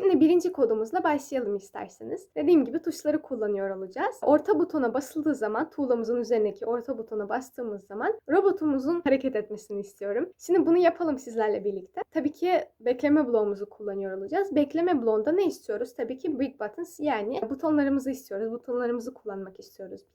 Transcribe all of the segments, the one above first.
Şimdi birinci kodumuzla başlayalım isterseniz. Dediğim gibi tuşları kullanıyor olacağız. Orta butona basıldığı zaman, tuğlamızın üzerindeki orta butona bastığımız zaman robotumuzun hareket etmesini istiyorum. Şimdi bunu yapalım sizlerle birlikte. Tabii ki bekleme bloğumuzu kullanıyor olacağız. Bekleme bloğunda ne istiyoruz? Tabii ki big buttons yani butonlarımızı istiyoruz. Butonlarımızı kullanmak istiyoruz biz.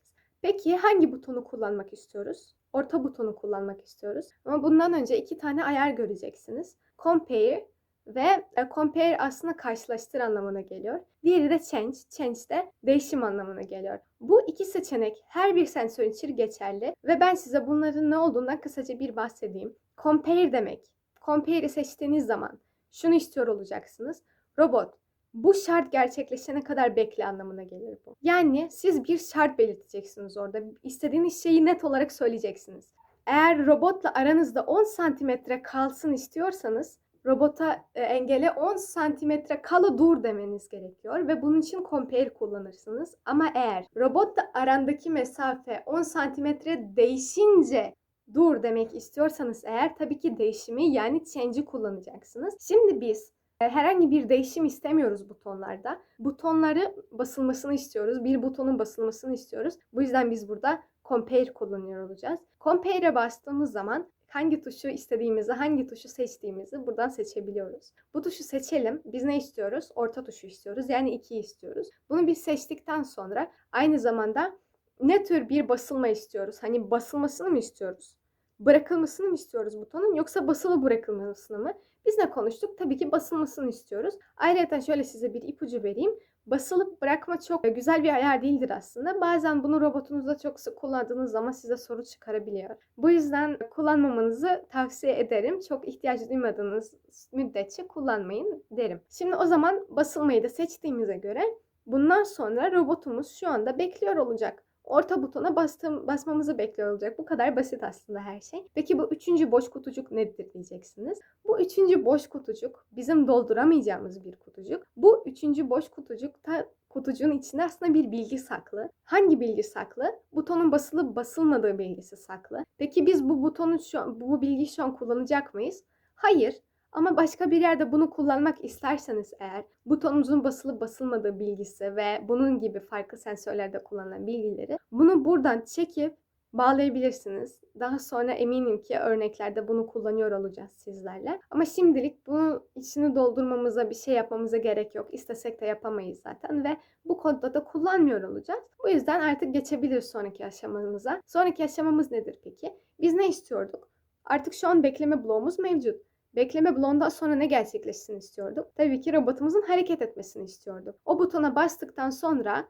Peki hangi butonu kullanmak istiyoruz? Orta butonu kullanmak istiyoruz. Ama bundan önce iki tane ayar göreceksiniz. Compare ve e, compare aslında karşılaştır anlamına geliyor. Diğeri de change. Change de değişim anlamına geliyor. Bu iki seçenek her bir sensör için geçerli ve ben size bunların ne olduğundan kısaca bir bahsedeyim. Compare demek. Compare'i seçtiğiniz zaman şunu istiyor olacaksınız. Robot bu şart gerçekleşene kadar bekle anlamına gelir bu. Yani siz bir şart belirteceksiniz orada. İstediğiniz şeyi net olarak söyleyeceksiniz. Eğer robotla aranızda 10 santimetre kalsın istiyorsanız robota e, engele 10 santimetre kala dur demeniz gerekiyor ve bunun için compare kullanırsınız. Ama eğer robotla arandaki mesafe 10 santimetre değişince dur demek istiyorsanız eğer tabii ki değişimi yani change'i kullanacaksınız. Şimdi biz e, herhangi bir değişim istemiyoruz butonlarda. Butonları basılmasını istiyoruz. Bir butonun basılmasını istiyoruz. Bu yüzden biz burada compare kullanıyor olacağız. Compare'e bastığımız zaman hangi tuşu istediğimizi, hangi tuşu seçtiğimizi buradan seçebiliyoruz. Bu tuşu seçelim. Biz ne istiyoruz? Orta tuşu istiyoruz. Yani 2'yi istiyoruz. Bunu biz seçtikten sonra aynı zamanda ne tür bir basılma istiyoruz? Hani basılmasını mı istiyoruz? Bırakılmasını mı istiyoruz butonun yoksa basılı bırakılmasını mı? Biz ne konuştuk? Tabii ki basılmasını istiyoruz. Ayrıca şöyle size bir ipucu vereyim. Basılıp bırakma çok güzel bir ayar değildir aslında. Bazen bunu robotunuzda çok sık kullandığınız zaman size soru çıkarabiliyor. Bu yüzden kullanmamanızı tavsiye ederim. Çok ihtiyaç duymadığınız müddetçe kullanmayın derim. Şimdi o zaman basılmayı da seçtiğimize göre bundan sonra robotumuz şu anda bekliyor olacak orta butona bastım, basmamızı bekliyor olacak. Bu kadar basit aslında her şey. Peki bu üçüncü boş kutucuk nedir diyeceksiniz. Bu üçüncü boş kutucuk bizim dolduramayacağımız bir kutucuk. Bu üçüncü boş kutucuk da kutucuğun içinde aslında bir bilgi saklı. Hangi bilgi saklı? Butonun basılıp basılmadığı bilgisi saklı. Peki biz bu butonu şu an, bu bilgiyi şu an kullanacak mıyız? Hayır. Ama başka bir yerde bunu kullanmak isterseniz eğer butonunuzun basılıp basılmadığı bilgisi ve bunun gibi farklı sensörlerde kullanılan bilgileri bunu buradan çekip bağlayabilirsiniz. Daha sonra eminim ki örneklerde bunu kullanıyor olacağız sizlerle. Ama şimdilik bunun içini doldurmamıza bir şey yapmamıza gerek yok. İstesek de yapamayız zaten ve bu kodda da kullanmıyor olacağız. Bu yüzden artık geçebiliriz sonraki aşamamıza. Sonraki aşamamız nedir peki? Biz ne istiyorduk? Artık şu an bekleme bloğumuz mevcut. Bekleme bloğundan sonra ne gerçekleşsin istiyordum? Tabii ki robotumuzun hareket etmesini istiyordum. O butona bastıktan sonra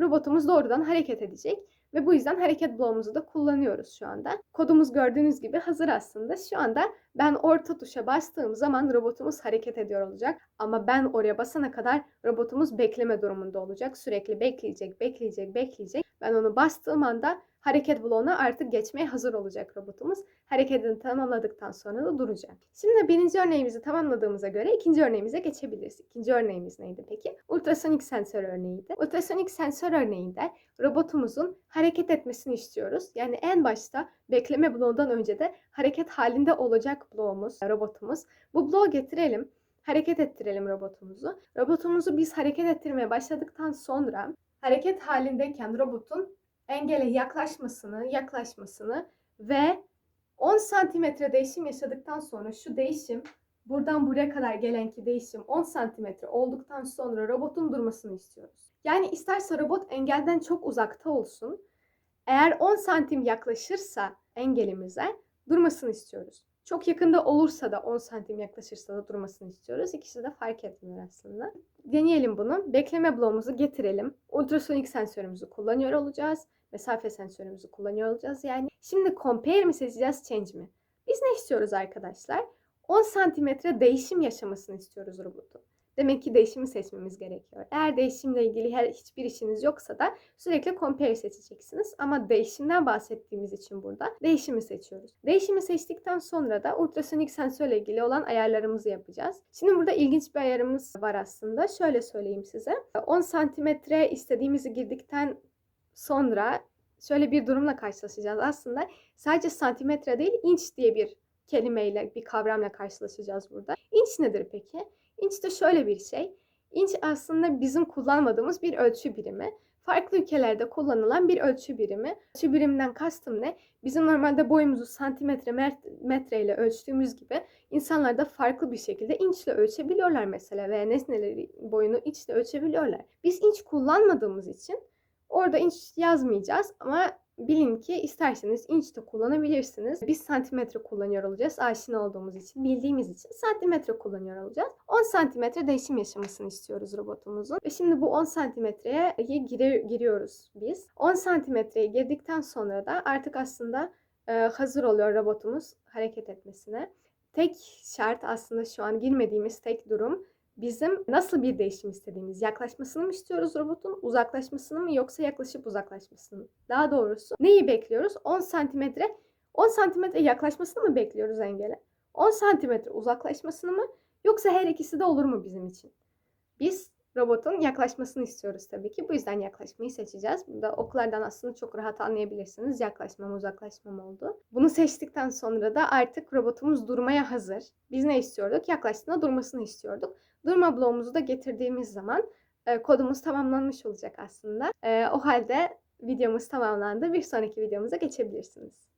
robotumuz doğrudan hareket edecek ve bu yüzden hareket bloğumuzu da kullanıyoruz şu anda. Kodumuz gördüğünüz gibi hazır aslında. Şu anda ben orta tuşa bastığım zaman robotumuz hareket ediyor olacak. Ama ben oraya basana kadar robotumuz bekleme durumunda olacak. Sürekli bekleyecek, bekleyecek, bekleyecek. Ben onu bastığım anda hareket bloğuna artık geçmeye hazır olacak robotumuz. Hareketini tamamladıktan sonra da duracak. Şimdi birinci örneğimizi tamamladığımıza göre ikinci örneğimize geçebiliriz. İkinci örneğimiz neydi peki? Ultrasonik sensör örneğiydi. Ultrasonik sensör örneğinde robotumuzun hareket etmesini istiyoruz. Yani en başta bekleme bloğundan önce de hareket halinde olacak bloğumuz, robotumuz. Bu bloğu getirelim hareket ettirelim robotumuzu. Robotumuzu biz hareket ettirmeye başladıktan sonra hareket halindeyken robotun engele yaklaşmasını, yaklaşmasını ve 10 santimetre değişim yaşadıktan sonra şu değişim buradan buraya kadar gelenki değişim 10 santimetre olduktan sonra robotun durmasını istiyoruz. Yani isterse robot engelden çok uzakta olsun. Eğer 10 santim yaklaşırsa engelimize durmasını istiyoruz. Çok yakında olursa da 10 santim yaklaşırsa da durmasını istiyoruz. İkisi de fark etmiyor aslında. Deneyelim bunu. Bekleme bloğumuzu getirelim. Ultrasonik sensörümüzü kullanıyor olacağız. Mesafe sensörümüzü kullanıyor olacağız yani. Şimdi compare mi seçeceğiz, change mi? Biz ne istiyoruz arkadaşlar? 10 santimetre değişim yaşamasını istiyoruz robotun. Demek ki değişimi seçmemiz gerekiyor. Eğer değişimle ilgili her hiçbir işiniz yoksa da sürekli compare seçeceksiniz. Ama değişimden bahsettiğimiz için burada değişimi seçiyoruz. Değişimi seçtikten sonra da ultrasonik sensörle ilgili olan ayarlarımızı yapacağız. Şimdi burada ilginç bir ayarımız var aslında. Şöyle söyleyeyim size. 10 santimetre istediğimizi girdikten sonra şöyle bir durumla karşılaşacağız. Aslında sadece santimetre değil inç diye bir kelimeyle, bir kavramla karşılaşacağız burada. İnç nedir peki? İnç de şöyle bir şey. İnç aslında bizim kullanmadığımız bir ölçü birimi. Farklı ülkelerde kullanılan bir ölçü birimi. Ölçü biriminden kastım ne? Bizim normalde boyumuzu santimetre met- metre ile ölçtüğümüz gibi insanlar da farklı bir şekilde inçle ölçebiliyorlar mesela veya nesneleri boyunu inçle ölçebiliyorlar. Biz inç kullanmadığımız için orada inç yazmayacağız ama bilin ki isterseniz inç de kullanabilirsiniz. Biz santimetre kullanıyor olacağız. Aşina olduğumuz için, bildiğimiz için santimetre kullanıyor olacağız. 10 santimetre değişim yaşamasını istiyoruz robotumuzun. Ve şimdi bu 10 santimetreye giriyoruz biz. 10 santimetreye girdikten sonra da artık aslında e, hazır oluyor robotumuz hareket etmesine. Tek şart aslında şu an girmediğimiz tek durum bizim nasıl bir değişim istediğimiz. Yaklaşmasını mı istiyoruz robotun, uzaklaşmasını mı yoksa yaklaşıp uzaklaşmasını mı? Daha doğrusu neyi bekliyoruz? 10 santimetre 10 santimetre yaklaşmasını mı bekliyoruz engele? 10 santimetre uzaklaşmasını mı? Yoksa her ikisi de olur mu bizim için? Biz robotun yaklaşmasını istiyoruz tabii ki. Bu yüzden yaklaşmayı seçeceğiz. Burada oklardan aslında çok rahat anlayabilirsiniz. Yaklaşmam, uzaklaşmam oldu. Bunu seçtikten sonra da artık robotumuz durmaya hazır. Biz ne istiyorduk? Yaklaştığında durmasını istiyorduk. Durma bloğumuzu da getirdiğimiz zaman e, kodumuz tamamlanmış olacak aslında. E, o halde videomuz tamamlandı. Bir sonraki videomuza geçebilirsiniz.